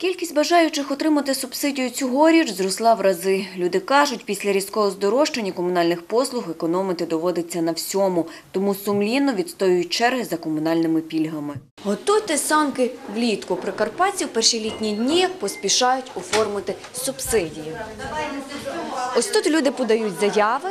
Кількість бажаючих отримати субсидію цьогоріч зросла в рази. Люди кажуть, після різкого здорожчання комунальних послуг економити доводиться на всьому, тому сумлінно відстоюють черги за комунальними пільгами. Готуйте санки влітку. Прикарпатці в перші літні дні поспішають оформити субсидії. Ось тут люди подають заяви,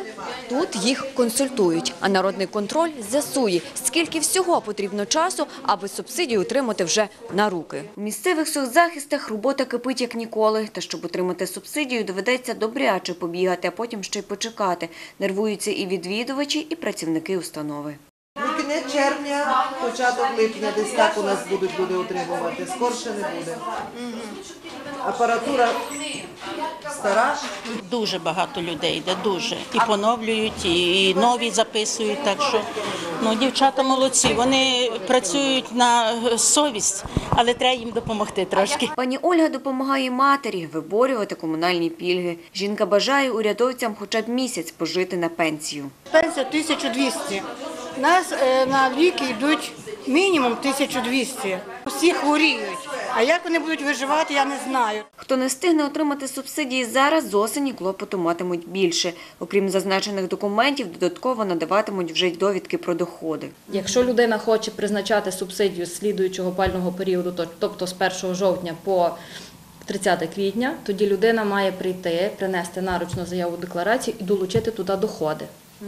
тут їх консультують, а народний контроль з'ясує, скільки всього потрібно часу, аби субсидію отримати вже на руки. У місцевих соцзахистах робота кипить як ніколи. Та щоб отримати субсидію, доведеться добряче побігати, а потім ще й почекати. Нервуються і відвідувачі, і працівники установи. Ну, кінець червня, початок липня, десь так у нас будуть люди отримувати. Скорше не буде. Апаратура стара. Дуже багато людей йде, дуже. І поновлюють, і, нові записують. Так що ну, дівчата молодці, вони працюють на совість, але треба їм допомогти трошки. Пані Ольга допомагає матері виборювати комунальні пільги. Жінка бажає урядовцям хоча б місяць пожити на пенсію. Пенсія 1200. Нас е, на ліки йдуть мінімум 1200. Всі хворіють. А як вони будуть виживати, я не знаю. Хто не встигне отримати субсидії зараз, з осені клопоту матимуть більше. Окрім зазначених документів, додатково надаватимуть вже й довідки про доходи. Якщо людина хоче призначати субсидію з слідуючого пального періоду, то- тобто з 1 жовтня по 30 квітня, тоді людина має прийти, принести наручну заяву декларацію і долучити туди доходи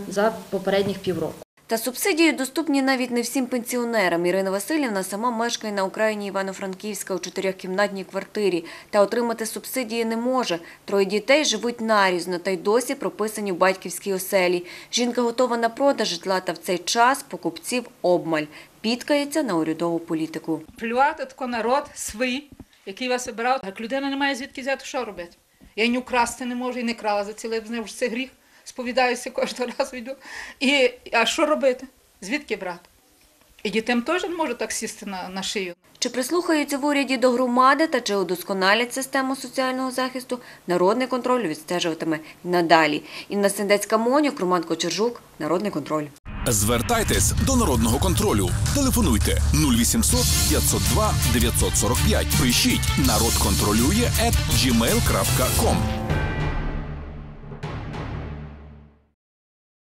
за попередніх півроку. Та субсидії доступні навіть не всім пенсіонерам. Ірина Васильівна сама мешкає на Україні Івано-Франківська у чотирьохкімнатній квартирі. Та отримати субсидії не може. Троє дітей живуть нарізно та й досі прописані в батьківській оселі. Жінка готова на продаж житла та в цей час покупців обмаль. Підкається на урядову політику. плювати тако народ свій, який вас обирав. Як людина не має звідки взяти, що робити? Я не украсти не можу і не крала за цілий день, вже це гріх. Сповідаюся кожного разу йду. І, а що робити? Звідки брати? І дітям теж можу так сісти на, на шию. Чи прислухаються в уряді до громади та чи удосконалять систему соціального захисту, народний контроль відстежуватиме надалі. Інна Сендецька Монюк, Роман Кочержук, Народний контроль. Звертайтесь до народного контролю. Телефонуйте 0800 502 945. Пишіть народ контролює at gmail.com.